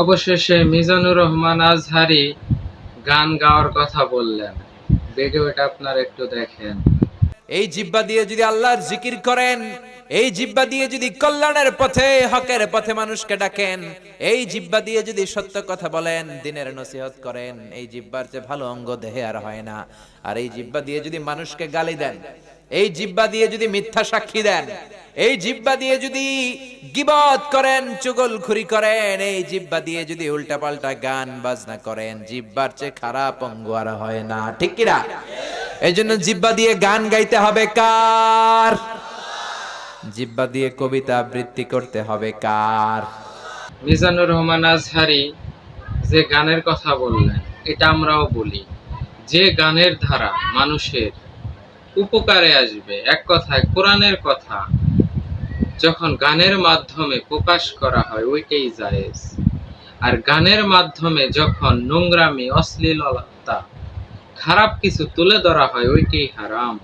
অবশেষে মিজানুর রহমান আজহারি গান গাওয়ার কথা বললেন। ভিডিওটা আপনারা একটু দেখেন। এই জিব্বা দিয়ে যদি আল্লাহর জিকির করেন, এই জিব্বা দিয়ে যদি কল্যাণের পথে, হকের পথে মানুষকে ডাকেন, এই জিব্বা দিয়ে যদি সত্য কথা বলেন, দিনের নসিহত করেন, এই জিব্বার চেয়ে ভালো অঙ্গ দেহে আর হয় না। আর এই জিব্বা দিয়ে যদি মানুষকে গালি দেন এই জিব্বা দিয়ে যদি মিথ্যা সাক্ষী দেন, এই জিব্বা দিয়ে যদি গিবত করেন, চুগলখুরি করেন, এই জিব্বা দিয়ে যদি উল্টাপাল্টা গান বাজনা করেন, জিব্বার চেয়ে খারাপ অঙ্গ আর হয় না। ঠিক কিনা? এই জন্য জিব্বা দিয়ে গান গাইতে হবে কার? জিব্বা দিয়ে কবিতা আবৃত্তি করতে হবে কার? মিজানুর রহমান আজহারি যে গানের কথা বললেন, এটা আমরাও বলি। যে গানের ধারা মানুষের উপকারে আসবে, এক কথায় কোরআনের কথা। যখন গানের মাধ্যমে প্রকাশ করা হয়, ওইটাই জায়েজ। আর গানের মাধ্যমে যখন নোংরামি, অশ্লীলতা, খারাপ কিছু তুলে ধরা হয়, ওইটাই হারাম।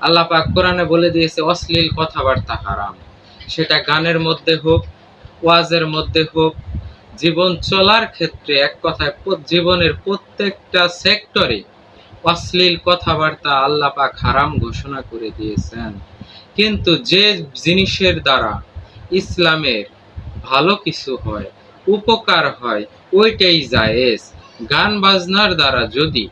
আল্লাহ পাক কোরআনে বলে দিয়েছে, অশ্লীল কথাবার্তা হারাম। সেটা গানের মধ্যে হোক, ওয়াজের মধ্যে হোক, জীবন চলার ক্ষেত্রে এক কথায়, জীবনের প্রত্যেকটা সেক্টরে অশ্লীল কথাবার্তা আল্লাহ পাক হারাম ঘোষণা করে দিয়েছেন। কিন্তু যে জিনিসের দ্বারা ইসলামের ভালো কিছু হয়, উপকার হয়, ওইটাই জায়েজ। গান বাজনার দ্বারা যদি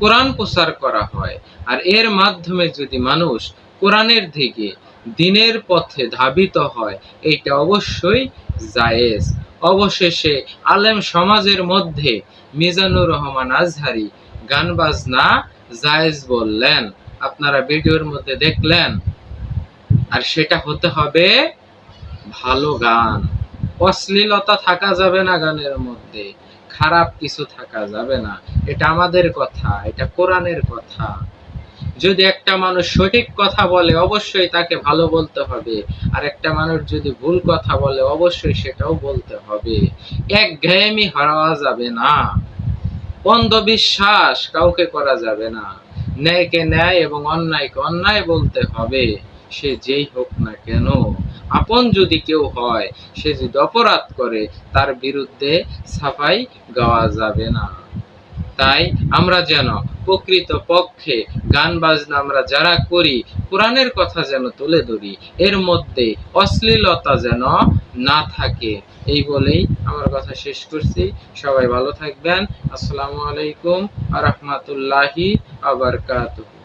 কোরআন প্রচার করা হয়, আর এর মাধ্যমে যদি মানুষ কোরআনের দিকে দিনের পথে ধাবিত হয়, এটা অবশ্যই জায়েজ। অবশেষে আলেম সমাজের মধ্যে মিজানুর রহমান আজহারি গান বাজনা জায়েজ বললেন। আপনারা ভিডিওর মধ্যে দেখলেন। আর সেটা হতে হবে ভালো গান। অশ্লীলতা থাকা যাবে না গানের মধ্যে, খারাপ কিছু থাকা যাবে না। এটা আমাদের কথা, এটা কোরআনের কথা। যদি একটা মানুষ সঠিক কথা বলে, অবশ্যই তাকে ভালো বলতে হবে। আর একটা মানুষ যদি ভুল কথা বলে, অবশ্যই সেটাও বলতে হবে। এক ঘেয়েমি হারাওয়া যাবে না। অন্ধবিশ্বাস কাউকে করা যাবে না। ন্যায়কে ন্যায় এবং অন্যায়কে অন্যায় বলতে হবে। সে যেই হোক না কেন। আপন যদি কেউ হয়, সে যদি অপরাধ করে, তার বিরুদ্ধে সাফাই গাওয়া যাবে না। তাই আমরা যেন প্রকৃত পক্ষে গান বাজনা আমরা যারা করি, কোরআনের কথা যেন তুলে ধরি, এর মধ্যে অশ্লীলতা যেন না থাকে। এই বলেই আমার কথা শেষ করছি। সবাই ভালো থাকবেন। আসসালামু আলাইকুম আ রহমতুল্লাহি আবরকাতুহু